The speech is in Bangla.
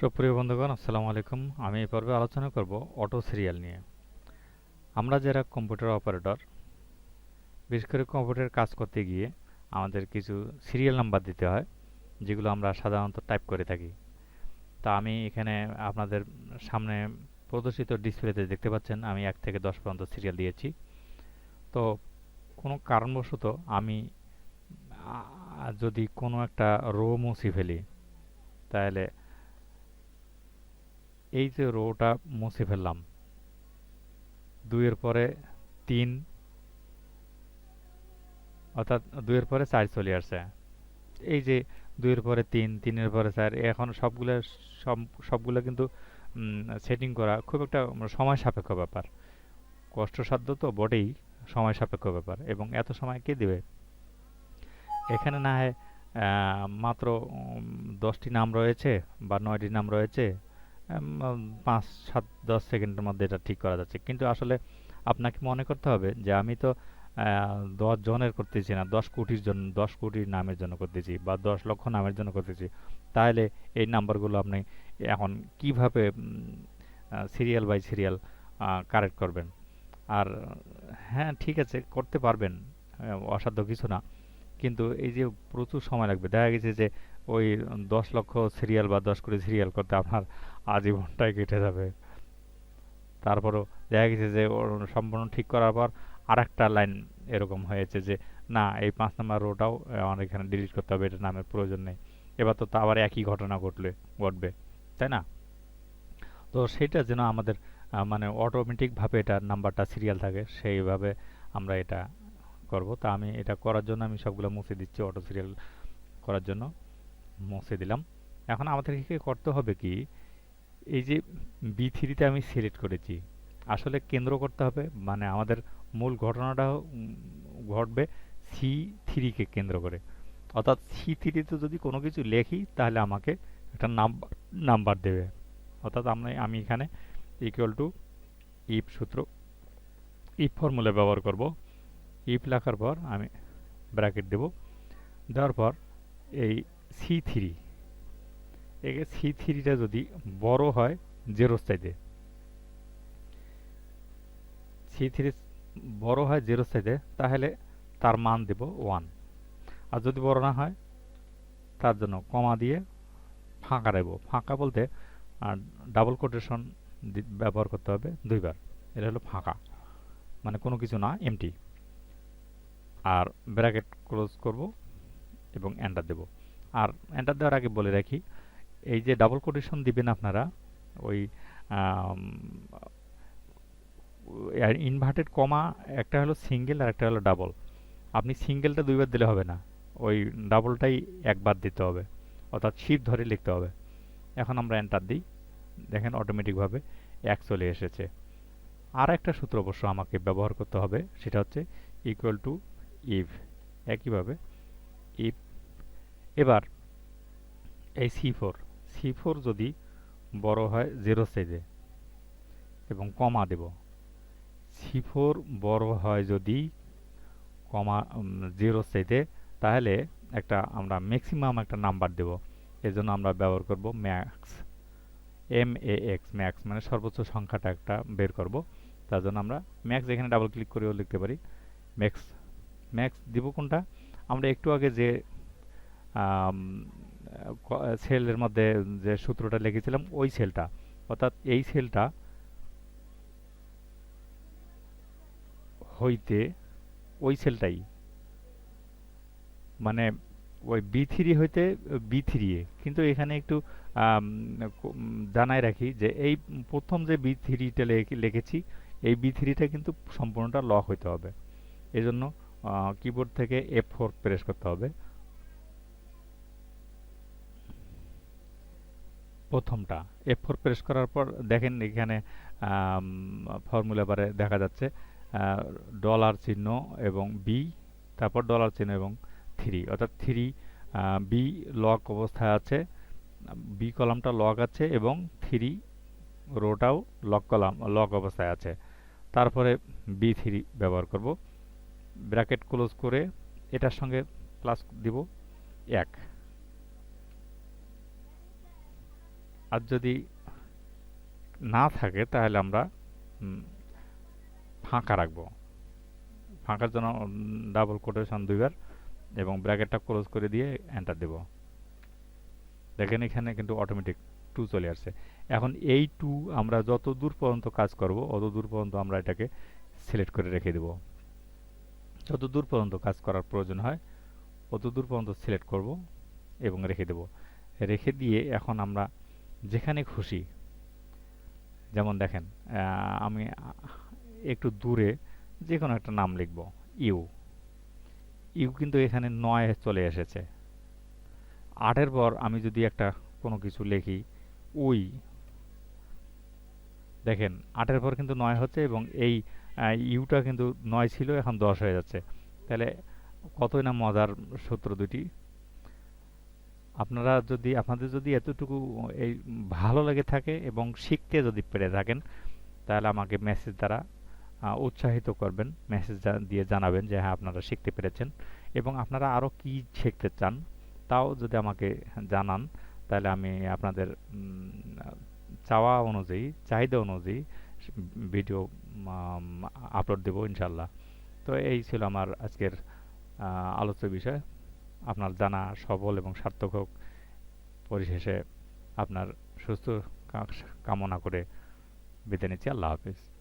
সুপ্রিয় বন্ধুগণ, আসসালামু আলাইকুম। আমি এই পর্বে আলোচনা করব অটো সিরিয়াল নিয়ে। আমরা যারা কম্পিউটার অপারেটর, বিশেষ করে কম্পিউটারের কাজ করতে গিয়ে আমাদের কিছু সিরিয়াল নাম্বার দিতে হয়, যেগুলো আমরা সাধারণত টাইপ করে থাকি। তা আমি এখানে আপনাদের সামনে প্রদর্শিত ডিসপ্লেতে দেখতে পাচ্ছেন, আমি এক থেকে দশ পর্যন্ত সিরিয়াল দিয়েছি। তো কোনো কারণবশত আমি যদি কোনো একটা রো মুছে ফেলি, তাহলে এই যে রোটা মুছে ফেললাম। দুইয়ের পরে তিন, অর্থাৎ দুইয়ের পরে চার চলে আসছে এই যে দুইয়ের পরে তিন, তিনের পরে চার, এখন সবগুলো সব, সবগুলো কিন্তু সেটিং করা খুব একটা সময় সাপেক্ষ ব্যাপার। কষ্টসাধ্য তো বটেই, সময় সাপেক্ষ ব্যাপার। এবং এত সময় কে দেবে? এখানে না হয় মাত্র দশটি নাম রয়েছে বা নয়টি নাম রয়েছে। পাঁচ, সাত, দশ সেকেন্ডের মধ্যে এটা ঠিক করা যাচ্ছে। কিন্তু আসলে আপনাকে মনে করতে হবে যে আমি তো দশ জনের করতেছি না, দশ কোটির জন্য দশ কোটির নামের জন্য করতেছি বা দশ লক্ষ নামের জন্য করতেছি। তাহলে এই নাম্বারগুলো আপনি এখন কীভাবে সিরিয়াল বাই সিরিয়াল কারেক্ট করবেন? আর হ্যাঁ ঠিক আছে, করতে পারবেন অসাধ্য কিছু না। কিন্তু এই যে প্রচুর সময় লাগবে, দেখা গেছে যে ওই দশ লক্ষ সিরিয়াল বা দশ কোটি সিরিয়াল করতে আপনার আজীবনটাই কেটে যাবে। তারপরও দেখা গেছে যে ওর সম্পূর্ণ ঠিক করার পর আর একটা লাইন এরকম হয়েছে যে, না, এই পাঁচ নম্বর রোটাও আমার এখানে ডিলিট করতে হবে, এটা নামের প্রয়োজন নেই। এবার তো আবার একই ঘটনা ঘটলে, ঘটবে, তাই না? তো সেটা যেন আমাদের মানে অটোমেটিকভাবে এটা নাম্বারটা সিরিয়াল থাকে, সেইভাবে আমরা এটা করব। তা আমি এটা করার জন্য আমি সবগুলো মুছে দিচ্ছি অটো সিরিয়াল করার জন্য। মুছে দিলাম। এখন আমাদেরকে করতে হবে কি, এই যে বি থ্রিতে আমি সিলেক্ট করেছি, আসলে কেন্দ্র করতে হবে মানে আমাদের মূল ঘটনাটা ঘটবে সি থ্রিকে কেন্দ্র করে। অর্থাৎ সি থ্রিতে যদি কোনো কিছু লেখি, তাহলে আমাকে একটা নাম্বার নাম্বার দেবে। অর্থাৎ আমি আমি এখানে ইকুয়াল টু ইফ সূত্র ইফ ফর্মুলা ব্যবহার করব। ইফ লেখার পর আমি ব্র্যাকেট দেব। দেওয়ার পর এই সি থ্রি। একে সি থ্রিটা যদি বড় হয় জেরোর চাইতে সি থ্রি বড় হয় জিরোর চাইতে তাহলে তার মান দেব ওয়ান আর যদি বড় না হয়, তার জন্য কমা দিয়ে ফাঁকা দেব। ফাঁকা বলতে ডাবল কোটেশন ব্যবহার করতে হবে দুইবার। এটা হলো ফাঁকা। মানে কোনো কিছু না এমটি আর ব্র্যাকেট ক্লোজ করব এবং এন্টার দেব। আর এন্টার দেওয়ার আগে বলে রাখি, এই যে ডাবল কোটেশন দিবেন আপনারা, ওই ইনভার্টেড কমা একটা হলো সিঙ্গেল আর একটা হলো ডাবল আপনি সিঙ্গেলটা দুইবার দিলে হবে না, ওই ডাবলটাই একবার দিতে হবে, অর্থাৎ শিপ ধরে লিখতে হবে। এখন আমরা এন্টার দিই, দেখেন অটোমেটিকভাবে এক চলে এসেছে। আর একটা সূত্র অবশ্য আমাকে ব্যবহার করতে হবে, সেটা হচ্ছে ইকুয়াল টু ইভ একইভাবে ইফ এবার, এই সি ফোর সি ফোর যদি বড় হয় জিরো সাইজে এবং কমা দেব সি ফোর বড় হয় যদি কমা জিরো সাইজে তাহলে একটা আমরা ম্যাক্সিমাম একটা নাম্বার দেব। এজন্য আমরা ব্যবহার করব max M A X max মানে সর্বোচ্চ সংখ্যাটা একটা বের করব। তার জন্য আমরা ম্যাক্স এখানে ডাবল ক্লিক করেও লিখতে পারি। ম্যাক্স ম্যাক্স দিব কোনটা? আমরা একটু আগে যে সেলের মধ্যে যে সূত্রটা লিখেছিলাম, ওই সেলটা। অর্থাৎ এই সেলটা হইতে ওই সেলটাই। মানে ওই বি থ্রি হইতে বি থ্রি এ। কিন্তু এখানে একটু জানাই রাখি যে এই প্রথম যে বি থ্রিটা লিখেছি, এই বি থ্রিটা কিন্তু সম্পূর্ণটা লক হইতে হবে। এজন্য কিবোর্ড থেকে এফ ফোর প্রেস করতে হবে। প্রথমটা। এফ ফোর প্রেস করার পর দেখেন এখানে ফর্মুলা বারে দেখা যাচ্ছে ডলার চিহ্ন এবং বি তারপর ডলার চিহ্ন এবং থ্রি অর্থাৎ থ্রি বি লক অবস্থায় আছে বি কলামটা লক আছে এবং থ্রি রোটাও লক কলাম লক অবস্থায় আছে। তারপরে বি থ্রি ব্যবহার করব। ব্র্যাকেট ক্লোজ করে এটার সঙ্গে প্লাস দিব এক। আর যদি না থাকে, তাহলে আমরা ফাঁকা রাখব। ফাঁকার জন্য ডাবল কোটেশন দুইবার এবং ব্র্যাকেটটা ক্লোজ করে দিয়ে এন্টার দেব। দেখেন এখানে কিন্তু অটোমেটিক টু চলে আসছে। এখন এই টু আমরা যত দূর পর্যন্ত কাজ করব, অত দূর পর্যন্ত আমরা এটাকে সিলেক্ট করে রেখে দেব। যত দূর পর্যন্ত কাজ করার প্রয়োজন হয়, অত দূর পর্যন্ত সিলেক্ট করব এবং রেখে দেব। রেখে দিয়ে এখন আমরা যেখানে খুশি। যেমন দেখেন আমি একটু দূরে যে কোনো একটা নাম লিখব, ইউ। ইউ কিন্তু এখানে নয় চলে এসেছে। আটের পর আমি যদি একটা কোনো কিছু লিখি, উই। দেখেন, আটের পর কিন্তু নয় হচ্ছে এবং এই ইউটা কিন্তু নয় ছিল, এখন দশ হয়ে যাচ্ছে। তাহলে কতই না মজার সূত্র দুটি আপনারা যদি, আপনাদের যদি এতটুকু এই ভালো লেগে থাকে এবং শিখতে যদি পেরে থাকেন, তাহলে আমাকে মেসেজ দ্বারা উৎসাহিত করবেন। মেসেজ দিয়ে জানাবেন যে হ্যাঁ আপনারা শিখতে পেরেছেন এবং আপনারা আরও কি শিখতে চান, তাও যদি আমাকে জানান, তাহলে আমি আপনাদের চাওয়া অনুযায়ী, চাহিদা অনুযায়ী ভিডিও আপলোড দেবো ইনশাল্লাহ তো এই ছিল আমার আজকের আলোচ্য বিষয়। আপনার জানা সবল এবং সার্থক হোক। পরিশেষে আপনার সুস্থ কামনা করে বিদায় নিচ্ছি। আল্লাহ হাফিজ।